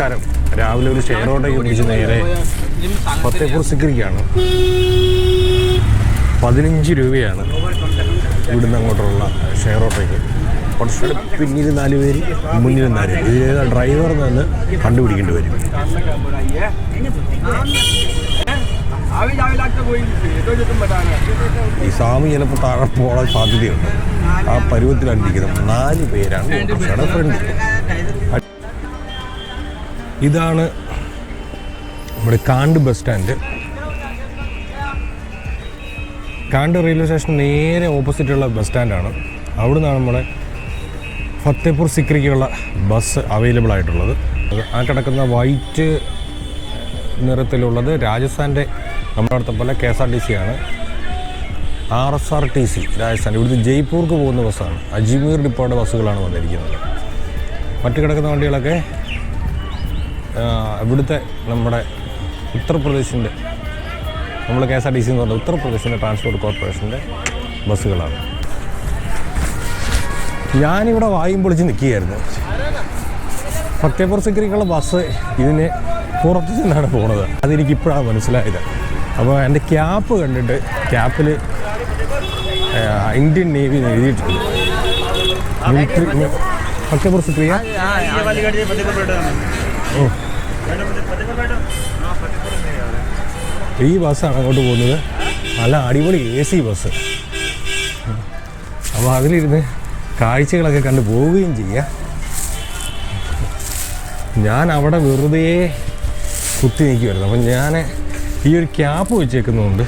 നമസ്കാരം. രാവിലെ ഒരു ഷെയർ ഓട്ടോയ്ക്ക് പിടിച്ച് നേരെ ഫത്തേപൂർ സിക്രിക്കാണ് പതിനഞ്ച് രൂപയാണ് ഇവിടുന്ന് അങ്ങോട്ടുള്ള ഷെയർ ഓട്ടോയ്ക്ക് കുറച്ചുകൂടെ പിന്നിൽ നാല് പേര് മുന്നിൽ നാല് പേര് ഇതിലേതാ ഡ്രൈവർ നിന്ന് കണ്ടുപിടിക്കേണ്ടി വരും. ഈ സ്വാമി ചിലപ്പോൾ താഴെ പോകാൻ സാധ്യതയുണ്ട്. ആ പരുവത്തിലാണ് ഇരിക്കുന്നത് നാല് പേരാണ്. ഫ്രണ്ട് ഇതാണ് നമ്മുടെ കാണ്ട് ബസ് സ്റ്റാൻഡ്. കാണ്ട് റെയിൽവേ സ്റ്റേഷൻ നേരെ ഓപ്പോസിറ്റുള്ള ബസ് സ്റ്റാൻഡാണ്. അവിടെ നിന്നാണ് നമ്മുടെ ഫത്തേപൂർ സിക്രിക്കുള്ള ബസ് അവൈലബിൾ ആയിട്ടുള്ളത്. ആ കിടക്കുന്ന വൈറ്റ് നിറത്തിലുള്ളത് രാജസ്ഥാന്റെ നമ്മുടെ അടുത്ത പോലെ K S R T C ആണ്. R S R T C Rajasthan. ഇവിടുന്ന് ജയ്പൂർക്ക് പോകുന്ന ബസ്സാണ്. അജ്മീർ ഡിപ്പോയുടെ ബസ്സുകളാണ് വന്നിരിക്കുന്നത്. മറ്റു കിടക്കുന്ന വണ്ടികളൊക്കെ ഇവിടുത്തെ നമ്മുടെ ഉത്തർപ്രദേശിന്റെ നമ്മൾ K S R T C എന്ന് പറഞ്ഞ ഉത്തർപ്രദേശിന്റെ ട്രാൻസ്പോർട്ട് കോർപ്പറേഷന്റെ ബസ്സുകളാണ് ഞാനിവിടെ വായും പൊളിച്ച് നിൽക്കുകയായിരുന്നു ഫത്തേപൂർ സിക്രിക്കുള്ള ബസ് ഇതിന് പുറത്തു നിന്നാണ് പോണത് അതെനിക്കിപ്പോഴാണ് മനസ്സിലായത് അപ്പോൾ എന്റെ ക്യാപ്പ് കണ്ടിട്ട് ക്യാപ്പിൽ ഇന്ത്യൻ നേവി എന്ന് എഴുതിയിട്ടുണ്ട് മിലിറ്ററി ഫത്തേപൂർ സിക്രിയ ഓ ഈ ബസ്സാണ് അങ്ങോട്ട് പോകുന്നത്. നല്ല അടിപൊളി എ സി ബസ്. അപ്പോൾ അതിലിരുന്ന് കാഴ്ചകളൊക്കെ കണ്ട് പോവുകയും ചെയ്യാം. ഞാൻ അവിടെ വെറുതെ കുത്തി നിൽക്കുമായിരുന്നു അപ്പം ഞാൻ ഈ ഒരു ക്യാപ്പ് വെച്ചേക്കുന്നതുകൊണ്ട്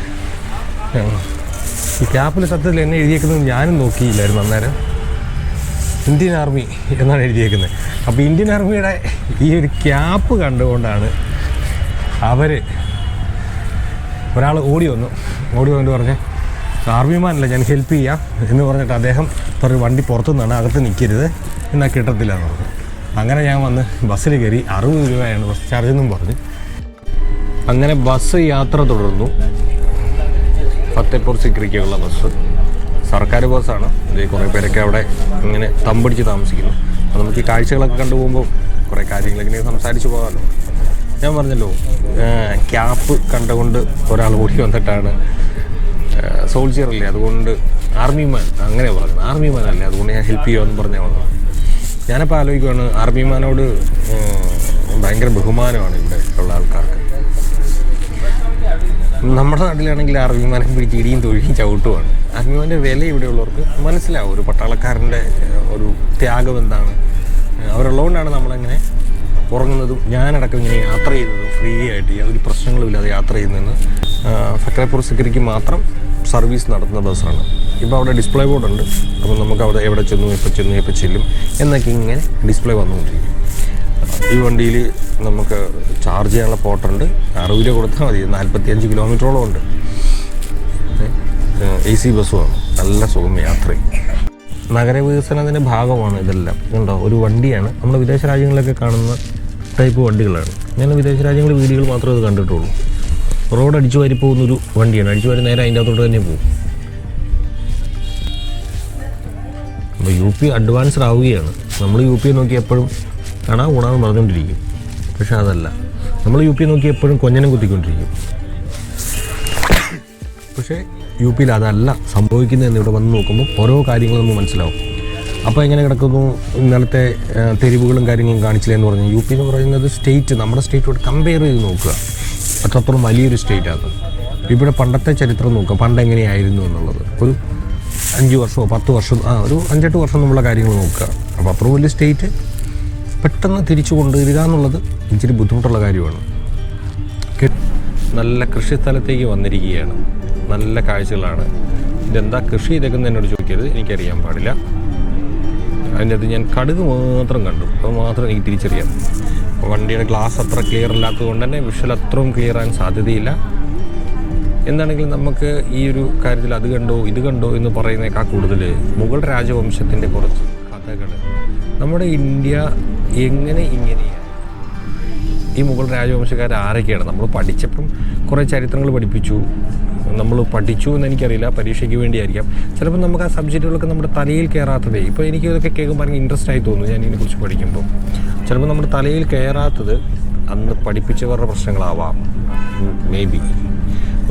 ഈ ക്യാപ്പിൽ സത്യത്തിൽ എന്നെ എഴുതിയേക്കുന്നത് ഞാനും നോക്കിയില്ലായിരുന്നു അന്നേരം. ഇന്ത്യൻ ആർമി എന്നാണ് എഴുതിയേക്കുന്നത്. അപ്പോൾ ഇന്ത്യൻ ആർമിയുടെ ഈ ഒരു ക്യാപ്പ് കണ്ടുകൊണ്ടാണ് അവർ ഒരാൾ ഓടി വന്നു. ഓടി വന്നിട്ട് പറഞ്ഞ് ആർമിമാനല്ല ഞാൻ ഹെൽപ്പ് ചെയ്യാം എന്ന് പറഞ്ഞിട്ട് അദ്ദേഹം പറഞ്ഞു വണ്ടി പുറത്തു നിന്നാണ് അകത്ത് നിൽക്കരുത് എന്നാൽ കിട്ടത്തില്ല എന്ന് പറഞ്ഞു. അങ്ങനെ ഞാൻ വന്ന് ബസ്സിൽ കയറി അറുപത് രൂപയാണ് ബസ് ചാർജ് എന്നും പറഞ്ഞു. അങ്ങനെ ബസ് യാത്ര തുടർന്നു. ഫത്തേപ്പൂർ സിക്രിക്കുള്ള ബസ്. സർക്കാർ ബസ്സാണ്. ഇത് കുറേ പേരൊക്കെ അവിടെ ഇങ്ങനെ തമ്പടിച്ച് താമസിക്കുന്നു. അപ്പോൾ നമുക്ക് ഈ കാഴ്ചകളൊക്കെ കണ്ടുപോകുമ്പോൾ കുറേ കാര്യങ്ങളൊക്കെ ഇങ്ങനെ സംസാരിച്ച് പോകാമല്ലോ. ഞാൻ പറഞ്ഞല്ലോ ക്യാപ്പ് കണ്ടുകൊണ്ട് ഒരാൾ ഓടി വന്നിട്ടാണ് സോൾജിയർ അല്ലേ? അതുകൊണ്ട് ആർമിമാൻ അങ്ങനെ പറയുന്നത് ആർമിമാൻ അല്ലേ? അതുകൊണ്ട് ഞാൻ ഹെൽപ്പ് ചെയ്യുമെന്ന് പറഞ്ഞാൽ വന്നത്. ഞാനപ്പോൾ ആലോചിക്കുവാണ് ആർമിമാനോട് ഭയങ്കര ബഹുമാനമാണ് ഇവിടെ ഉള്ള ആൾക്കാർക്ക്. നമ്മുടെ നാട്ടിലാണെങ്കിൽ ആർമിമാനെ പിടിച്ച് ഇടിയും തൊഴിയും ചവിട്ടുമാണ് അർമിമാന്റെ വില ഇവിടെയുള്ളവർക്ക് മനസ്സിലാവും. ഒരു പട്ടാളക്കാരന്റെ ഒരു ത്യാഗം എന്താണ്. അവരുള്ളതുകൊണ്ടാണ് നമ്മളങ്ങനെ ഉറങ്ങുന്നതും ഞാനടക്കം ഇങ്ങനെ യാത്ര ചെയ്യുന്നതും ഫ്രീ ആയിട്ട് യാതൊരു പ്രശ്നങ്ങളുമില്ലാതെ യാത്ര ചെയ്യുന്നതെന്ന് ഫക്രപ്പൂർ സിക്രിക്ക് മാത്രം സർവീസ് നടത്തുന്ന ബസ്സാണ്. ഇപ്പോൾ അവിടെ ഡിസ്പ്ലേ ബോർഡുണ്ട് അപ്പോൾ നമുക്ക് അവിടെ എവിടെ ചെന്നു എപ്പോൾ ചെന്നു എപ്പോൾ ചെല്ലും എന്നൊക്കെ ഇങ്ങനെ ഡിസ്പ്ലേ വന്നുകൊണ്ടിരിക്കും. ഈ വണ്ടിയിൽ നമുക്ക് ചാർജ് ചെയ്യാനുള്ള പോട്ടുണ്ട്. അറുപത് രൂപ കൊടുത്താൽ മതി. നാൽപ്പത്തിയഞ്ച് കിലോമീറ്ററോളം ഉണ്ട്. എ സി ബസ്സുമാണ് നല്ല സുഖം യാത്ര നഗരവികസനത്തിന്റെ ഭാഗമാണ് ഇതെല്ലാം. ഉണ്ടോ ഒരു വണ്ടിയാണ്. നമ്മൾ വിദേശ രാജ്യങ്ങളിലൊക്കെ കാണുന്ന ടൈപ്പ് വണ്ടികളാണ്. ഞാൻ വിദേശ രാജ്യങ്ങളിൽ വീടുകൾ മാത്രമേ ഇത് കണ്ടിട്ടുള്ളൂ. റോഡ് അടിച്ചു വാരി പോകുന്നൊരു വണ്ടിയാണ്. അടിച്ചു വാരി നേരെ അതിന്റെ അകത്തോട്ട് തന്നെ പോകും. അപ്പോൾ യു പി അഡ്വാൻസ്ഡ് ആവുകയാണ്. നമ്മൾ യു പി നോക്കി എപ്പോഴും കാണാ ഗുണമെന്ന് പറഞ്ഞുകൊണ്ടിരിക്കും. പക്ഷെ അതല്ല. നമ്മൾ യു പി നോക്കി എപ്പോഴും കൊഞ്ഞനം കുത്തിക്കൊണ്ടിരിക്കും. പക്ഷേ യു പിയിൽ അതല്ല സംഭവിക്കുന്നതെന്ന് ഇവിടെ വന്ന് നോക്കുമ്പോൾ ഓരോ കാര്യങ്ങളും നമുക്ക് മനസ്സിലാവും. അപ്പോൾ എങ്ങനെ കിടക്കുന്നു? ഇന്നലത്തെ തെരുവുകളും കാര്യങ്ങളും കാണിച്ചില്ല എന്ന് പറഞ്ഞു യു പി എന്ന് പറയുന്നത് സ്റ്റേറ്റ് നമ്മുടെ സ്റ്റേറ്റോട് കമ്പയർ ചെയ്ത് നോക്കുക. അത്രത്തോളം വലിയൊരു സ്റ്റേറ്റാണ് ഇവിടെ പണ്ടത്തെ ചരിത്രം നോക്കുക. പണ്ട് എങ്ങനെയായിരുന്നു എന്നുള്ളത്. ഒരു അഞ്ച് വർഷമോ പത്ത് വർഷം ആ ഒരു അഞ്ചെട്ട് വർഷം നമ്മളെ കാര്യങ്ങൾ നോക്കുക. അപ്പോൾ അത്ര വലിയ സ്റ്റേറ്റ് പെട്ടെന്ന് തിരിച്ചു കൊണ്ടുവരിക എന്നുള്ളത് ഇച്ചിരി ബുദ്ധിമുട്ടുള്ള കാര്യമാണ്. നല്ല കൃഷിസ്ഥലത്തേക്ക് വന്നിരിക്കുകയാണ്. നല്ല കാഴ്ചകളാണ്. ഇതെന്താ കൃഷി ഇതൊക്കെ എന്നോട് ചോദിക്കരുത്. എനിക്കറിയാൻ പാടില്ല. അതിന്റെ അത് ഞാൻ കടുക് മാത്രം കണ്ടു. അത് മാത്രം എനിക്ക് തിരിച്ചറിയാം. വണ്ടിയുടെ ഗ്ലാസ് അത്ര ക്ലിയർ അല്ലാത്തത് കൊണ്ട് തന്നെ വിഷൽ അത്രയും ക്ലിയർ ആകാൻ സാധ്യതയില്ല. എന്താണെങ്കിലും നമുക്ക് ഈ ഒരു കാര്യത്തിൽ അത് കണ്ടോ ഇത് കണ്ടോ എന്ന് പറയുന്നേക്കാൾ കൂടുതൽ മുഗൾ രാജവംശത്തിന്റെ കുറച്ച് കഥകൾ നമ്മുടെ ഇന്ത്യ എങ്ങനെ ഇങ്ങനെയാണ് ഈ മുഗൾ രാജവംശക്കാർ ആരൊക്കെയാണ്? നമ്മൾ പഠിച്ചപ്പം കുറേ ചരിത്രങ്ങൾ പഠിപ്പിച്ചു. നമ്മൾ പഠിച്ചു എന്ന് എനിക്കറിയില്ല പരീക്ഷയ്ക്ക് വേണ്ടിയായിരിക്കാം. ചിലപ്പോൾ നമുക്ക് ആ സബ്ജക്റ്റുകളൊക്കെ നമ്മുടെ തലയിൽ കയറാത്തതേ. ഇപ്പോൾ എനിക്ക് ഇതൊക്കെ കേൾക്കുമ്പോൾ ഭയങ്കര ഇൻട്രസ്റ്റ് ആയി തോന്നുന്നു ഞാൻ ഇതിനെക്കുറിച്ച് പഠിക്കുമ്പോൾ ചിലപ്പോൾ നമ്മുടെ തലയിൽ കയറാത്തത് അന്ന് പഠിപ്പിച്ചവരുടെ പ്രശ്നങ്ങളാവാം. മേ ബി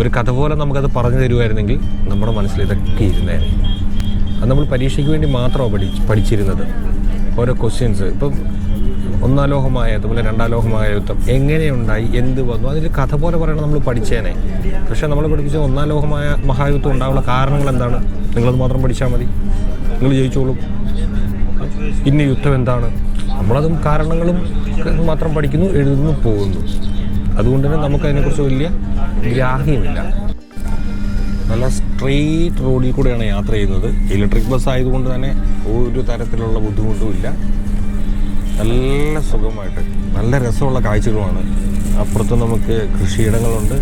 ഒരു കഥ പോലെ നമുക്കത് പറഞ്ഞു തരുമായിരുന്നെങ്കിൽ നമ്മുടെ മനസ്സിൽ ഇതൊക്കെ ഇരുന്നേനെ അത് നമ്മൾ പരീക്ഷയ്ക്ക് വേണ്ടി മാത്രമാണ് പഠി പഠിച്ചിരുന്നത്. ഓരോ ക്വസ്റ്റ്യൻസ് ഇപ്പം ഒന്നാം ലോകമായ അതുപോലെ രണ്ടാം ലോകമായ യുദ്ധം എങ്ങനെയുണ്ടായി? എന്ത് വന്നു? അതിൽ കഥ പോലെ പറയണം നമ്മൾ പഠിച്ചേനെ. പക്ഷെ നമ്മൾ പഠിപ്പിച്ച ഒന്നാം ലോകമായ മഹായുദ്ധം ഉണ്ടാകാനുള്ള കാരണങ്ങൾ എന്താണ്? നിങ്ങളത് മാത്രം പഠിച്ചാൽ മതി. നിങ്ങൾ ജയിച്ചോളും. ഇന്ന യുദ്ധം എന്താണ്? നമ്മളതും കാരണങ്ങളും മാത്രം പഠിക്കുന്നു എഴുതുന്നു പോകുന്നു. അതുകൊണ്ട് തന്നെ നമുക്കതിനെക്കുറിച്ച് വലിയ ഗ്രാഹ്യമില്ല. നല്ല സ്ട്രെയിറ്റ് റോഡിൽ കൂടെയാണ് യാത്ര ചെയ്യുന്നത്. ഇലക്ട്രിക് ബസ് ആയതുകൊണ്ട് തന്നെ ഒരു തരത്തിലുള്ള ബുദ്ധിമുട്ടും ഇല്ല. നല്ല സുഖമായിട്ട്. നല്ല രസമുള്ള കാഴ്ചകളുമാണ്. അപ്പുറത്ത് നമുക്ക് കൃഷിയിടങ്ങളുണ്ട്.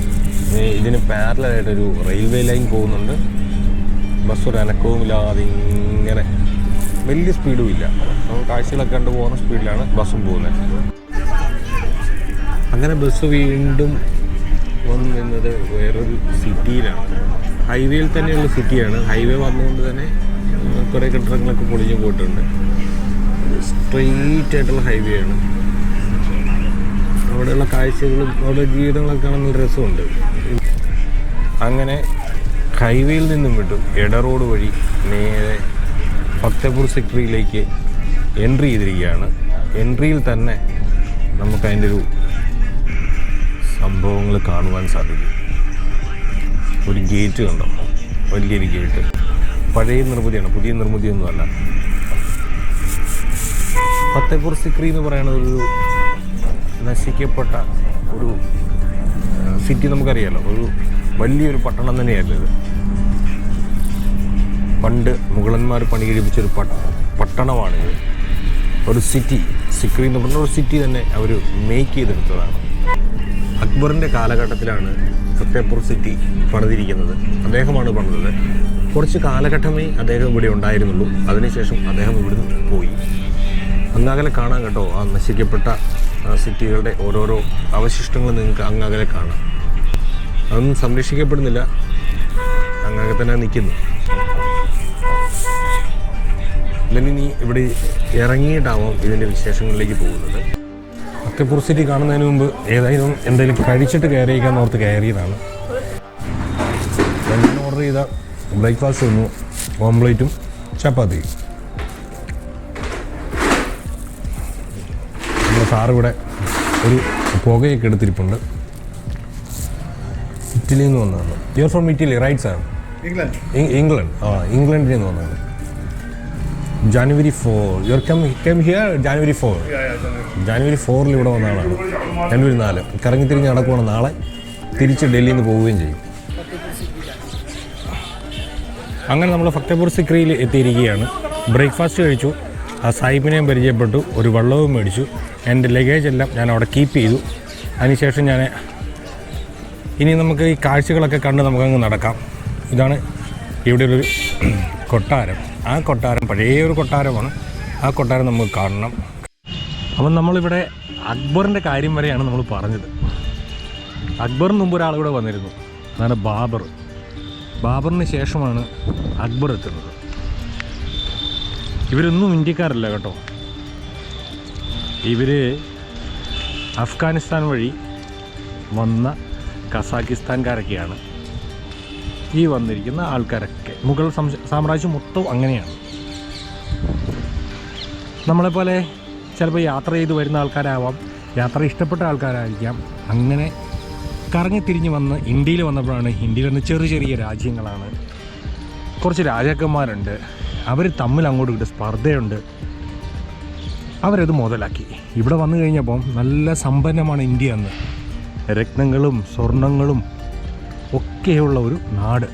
ഇതിന് പാരലായിട്ടൊരു റെയിൽവേ ലൈൻ പോകുന്നുണ്ട്. ബസ് ഒരു അനക്കവും ഇല്ലാതെ ഇങ്ങനെ വലിയ സ്പീഡും ഇല്ല കാഴ്ചകളൊക്കെ കണ്ടു പോകുന്ന സ്പീഡിലാണ് ബസ്സും പോകുന്നത്. അങ്ങനെ ബസ് വീണ്ടും വന്നു നിന്നത് വേറൊരു സിറ്റിയിലാണ്. ഹൈവേയിൽ തന്നെയുള്ള സിറ്റിയാണ്. ഹൈവേ വന്നുകൊണ്ട് തന്നെ കുറേ കെട്ടിടങ്ങളൊക്കെ പൊളിഞ്ഞു പോയിട്ടുണ്ട്. സ്ട്രെയിറ്റ് ആയിട്ടുള്ള ഹൈവേ ആണ്. അവിടെയുള്ള കാഴ്ചകളും അവിടെ ജീവിതങ്ങളൊക്കെ കാണാൻ നല്ല രസമുണ്ട്. അങ്ങനെ ഹൈവേയിൽ നിന്നും വിട്ടും എട റോഡ് വഴി നേരെ ഫത്തേപൂർ സെക്ടറിയിലേക്ക് എൻട്രി ചെയ്തിരിക്കുകയാണ്. എൻട്രിയിൽ തന്നെ നമുക്ക് അതിന്റെ ഒരു സംഭവങ്ങൾ കാണുവാൻ സാധിക്കും. ഒരു ഗേറ്റ് കണ്ടോ? വലിയൊരു ഗേറ്റ് പഴയ നിർമ്മിതിയാണ് പുതിയ നിർമ്മിതിയൊന്നുമല്ല. ഫത്തേപൂർ സിക്രി എന്ന് പറയുന്നത് ഒരു നശിക്കപ്പെട്ട ഒരു സിറ്റി നമുക്കറിയാലോ. ഒരു വലിയൊരു പട്ടണം തന്നെയായിരുന്നു ഇത്. പണ്ട് മുഗളന്മാർ പണി കഴിപ്പിച്ചൊരു പട്ട പട്ടണമാണിത്. ഒരു സിറ്റി സിക്രി എന്ന് പറഞ്ഞ ഒരു സിറ്റി തന്നെ അവർ മേക്ക് ചെയ്തെടുത്തതാണ്. അക്ബറിന്റെ കാലഘട്ടത്തിലാണ് ഫത്തേപൂർ സിറ്റി പണിതിരിക്കുന്നത്. അദ്ദേഹമാണ് പണിതത്. കുറച്ച് കാലഘട്ടമേ അദ്ദേഹം ഇവിടെ ഉണ്ടായിരുന്നുള്ളൂ. അതിനുശേഷം അദ്ദേഹം ഇവിടുന്ന് പോയി. അങ്ങകലെ കാണാം കേട്ടോ. ആ നശിക്കപ്പെട്ട സിറ്റികളുടെ ഓരോരോ അവശിഷ്ടങ്ങൾ നിങ്ങൾക്ക് അങ്ങാകലെ കാണാം. അതൊന്നും സംരക്ഷിക്കപ്പെടുന്നില്ല. അങ്ങാകെ തന്നെ നിൽക്കുന്നു. ഇനി ഇവിടെ ഇറങ്ങിയിട്ടാവാം ഇതിന്റെ വിശേഷങ്ങളിലേക്ക് പോകുന്നത്. ഫത്തേപൂർ സിറ്റി കാണുന്നതിന് മുമ്പ് ഏതായാലും എന്തെങ്കിലും കഴിച്ചിട്ട് കയറിയേക്കാന്ന് ഓർത്ത് കയറിയതാണ്. ഞാൻ ഓർഡർ ചെയ്ത ബ്രേക്ക്ഫാസ്റ്റ് വന്നു ഓംപ്ലേറ്റും ചപ്പാത്തിയും. നമ്മുടെ സാറ് ഇവിടെ ഒരു പുകയൊക്കെ എടുത്തിരിപ്പുണ്ട്. ഇറ്റലിയിൽ നിന്ന് വന്നതാണ് your from Italy right sir England England ആ ഇംഗ്ലണ്ടിൽ നിന്ന് വന്നതാണ് January four your come come here January four. January ഫോറിൽ ഇവിടെ വന്ന ആളാണ്. ജാനുവരി നാല്. കറങ്ങി തിരിഞ്ഞ് നടക്കുവാണ് നാളെ. തിരിച്ച് ഡൽഹിയിൽ നിന്ന് പോവുകയും ചെയ്യും. അങ്ങനെ നമ്മൾ ഫക്തപൂർ സിക്രിയിൽ എത്തിയിരിക്കുകയാണ്. ബ്രേക്ക്ഫാസ്റ്റ് കഴിച്ചു. ആ സാഹിബിനെയും പരിചയപ്പെട്ടു ഒരു വെള്ളവും മേടിച്ചു. എന്റെ ലഗേജ് എല്ലാം ഞാൻ അവിടെ കീപ്പ് ചെയ്തു. അതിനുശേഷം ഞാൻ ഇനി നമുക്ക് ഈ കാഴ്ചകളൊക്കെ കണ്ട് നമുക്കങ്ങ് നടക്കാം. ഇതാണ് ഇവിടെ ഒരു കൊട്ടാരം. ആ കൊട്ടാരം പഴയ ഒരു കൊട്ടാരമാണ്. ആ കൊട്ടാരം നമുക്ക് കാണണം. അപ്പം നമ്മളിവിടെ അക്ബറിന്റെ കാര്യം വരെയാണ് നമ്മൾ പറഞ്ഞത്. അക്ബറിന് മുമ്പ് ഒരാൾ വന്നിരുന്നു. അതാണ് ബാബർ. ബാബറിന് ശേഷമാണ് അക്ബർ എത്തുന്നത്. ഇവരൊന്നും ഇന്ത്യക്കാരല്ല കേട്ടോ. ഇവർ അഫ്ഗാനിസ്ഥാൻ വഴി വന്ന കസാക്കിസ്ഥാൻകാരൊക്കെയാണ് ഈ വന്നിരിക്കുന്ന ആൾക്കാരൊക്കെ. മുഗൾ സാമ്രാജ്യം മൊത്തം അങ്ങനെയാണ്. നമ്മളെപ്പോലെ ചിലപ്പോൾ യാത്ര ചെയ്ത് വരുന്ന ആൾക്കാരാവാം യാത്ര ഇഷ്ടപ്പെട്ട ആൾക്കാരായിരിക്കാം. അങ്ങനെ കറങ്ങി തിരിഞ്ഞ് വന്ന് ഇന്ത്യയിൽ വന്നപ്പോഴാണ് ഇന്ത്യയിൽ വന്ന് ചെറിയ ചെറിയ രാജ്യങ്ങളാണ്. കുറച്ച് രാജാക്കന്മാരുണ്ട്. അവർ തമ്മിൽ അങ്ങോട്ട് ഇങ്ങോട്ട് സ്പർദ്ധയുണ്ട്. അവരത് മുതലാക്കി. ഇവിടെ വന്നു കഴിഞ്ഞപ്പം നല്ല സമ്പന്നമാണ് ഇന്ത്യ എന്ന്. രത്നങ്ങളും സ്വർണങ്ങളും ഒക്കെയുള്ള ഒരു നാട്.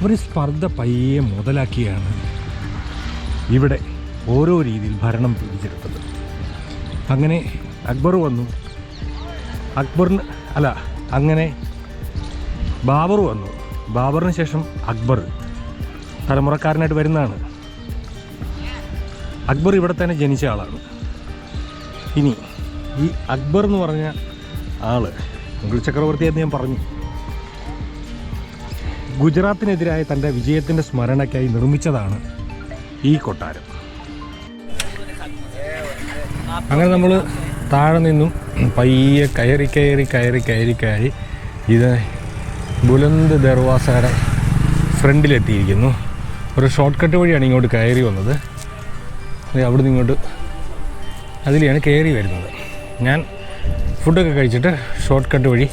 അവർ സ്പർദ്ധ പയ്യെ മുതലാക്കിയാണ് ഇവിടെ ഓരോ രീതിയിൽ ഭരണം പിടിച്ചെടുത്തത്. അങ്ങനെ അക്ബർ വന്നു. അക്ബറിന് അല്ല അങ്ങനെ ബാബർ വന്നു. ബാബറിന് ശേഷം അക്ബർ. തലമുറക്കാരനായിട്ട് വരുന്നതാണ്. അക്ബർ ഇവിടെ തന്നെ ജനിച്ച ആളാണ്. ഇനി ഈ അക്ബർ എന്ന് പറഞ്ഞ ആൾ മുഗൾ ചക്രവർത്തി എന്ന് ഞാൻ പറഞ്ഞു. ഗുജറാത്തിനെതിരായ തന്റെ വിജയത്തിന്റെ സ്മരണയ്ക്കായി നിർമ്മിച്ചതാണ് ഈ കൊട്ടാരം. അങ്ങനെ നമ്മൾ താഴെ നിന്നും പയ്യെ കയറി കയറി കയറി കയറി കയറി ഇത് ബുലന്ത് ദർവാസയുടെ ഫ്രണ്ടിലെത്തിയിരിക്കുന്നു. ഒരു ഷോർട്ട് കട്ട് വഴിയാണ് ഇങ്ങോട്ട് കയറി വന്നത്. അവിടെ അവിടുന്ന് ഇങ്ങോട്ട് അതിലെയാണ് കയറി വരുന്നത്. ഞാൻ ഫുഡൊക്കെ കഴിച്ചിട്ട് ഷോർട്ട് കട്ട് വഴി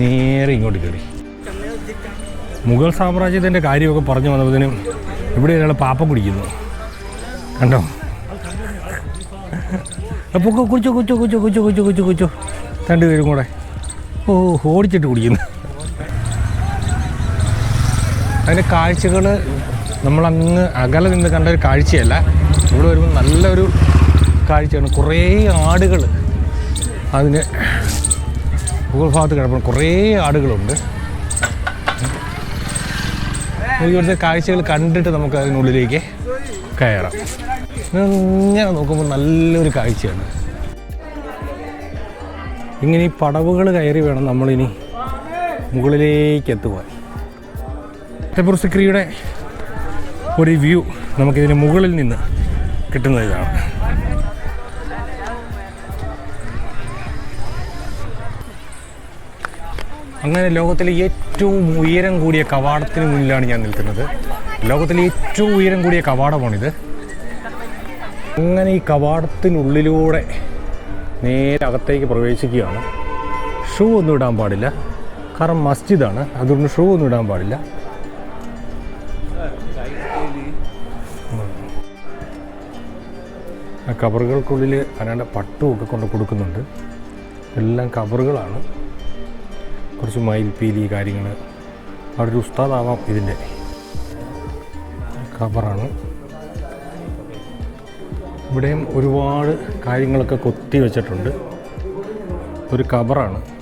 നേരെ ഇങ്ങോട്ട് കയറി. മുഗൾ സാമ്രാജ്യത്തിന്റെ കാര്യമൊക്കെ പറഞ്ഞു വന്നതിനും ഇവിടെ ഒരാൾ പാപ്പ കുടിക്കുന്നു. കണ്ടോ? അപ്പോൾ കൊച്ചു കൊച്ചു കൊച്ചു കൊച്ചു കൊച്ചു കൊച്ചു കുച്ചു രണ്ടുപേരും കൂടെ ഓ ഓടിച്ചിട്ട് കുടിക്കുന്നു. അതിന്റെ കാഴ്ചകൾ നമ്മളങ്ങ് അകലെ നിന്ന് കണ്ട ഒരു കാഴ്ചയല്ല. ഇവിടെ വരുമ്പോൾ നല്ലൊരു കാഴ്ചയാണ്. കുറേ ആടുകൾ അതിന് മുകൾ ഭാഗത്ത് കിടപ്പുണ്ട്. കുറേ ആടുകളുണ്ട്. ഇവിടുത്തെ കാഴ്ചകൾ കണ്ടിട്ട് നമുക്ക് അതിനുള്ളിലേക്ക് കയറാം. ഇങ്ങനെ നോക്കുമ്പോൾ നല്ലൊരു കാഴ്ചയാണ്. ഇങ്ങനെ ഈ പടവുകൾ കയറി വേണം നമ്മളിനി മുകളിലേക്ക് എത്തുവാൻ. ഫത്തേപൂർ സിക്രിയുടെ ഒരു വ്യൂ നമുക്കിതിന് മുകളിൽ നിന്ന് കിട്ടുന്ന ഇതാണ് അങ്ങനെ ലോകത്തിലെ ഏറ്റവും ഉയരം കൂടിയ കവാടത്തിന് മുന്നിലാണ് ഞാൻ നിൽക്കുന്നത്. ലോകത്തിലെ ഏറ്റവും ഉയരം കൂടിയ കവാടമാണിത്. അങ്ങനെ ഈ കവാടത്തിനുള്ളിലൂടെ നേരെ അകത്തേക്ക് പ്രവേശിക്കുകയാണ്. ഷൂ ഒന്നും ഇടാൻ പാടില്ല. കാരണം മസ്ജിദാണ്. അതുകൊണ്ട് ഷൂ ഒന്നും ഇടാൻ പാടില്ല. ആ കവറുകൾക്കുള്ളിൽ അനാണ്ട് പട്ടുമൊക്കെ കൊണ്ട് കൊടുക്കുന്നുണ്ട്. എല്ലാം കവറുകളാണ്. കുറച്ച് മയിൽപ്പീലി കാര്യങ്ങൾ അവിടെ ഒരു ഉസ്താദാവാം ഇതിന്റെ. കവറാണ്. ഇവിടെയും ഒരുപാട് കാര്യങ്ങളൊക്കെ കൊത്തി വെച്ചിട്ടുണ്ട്. ഒരു കവറാണ്.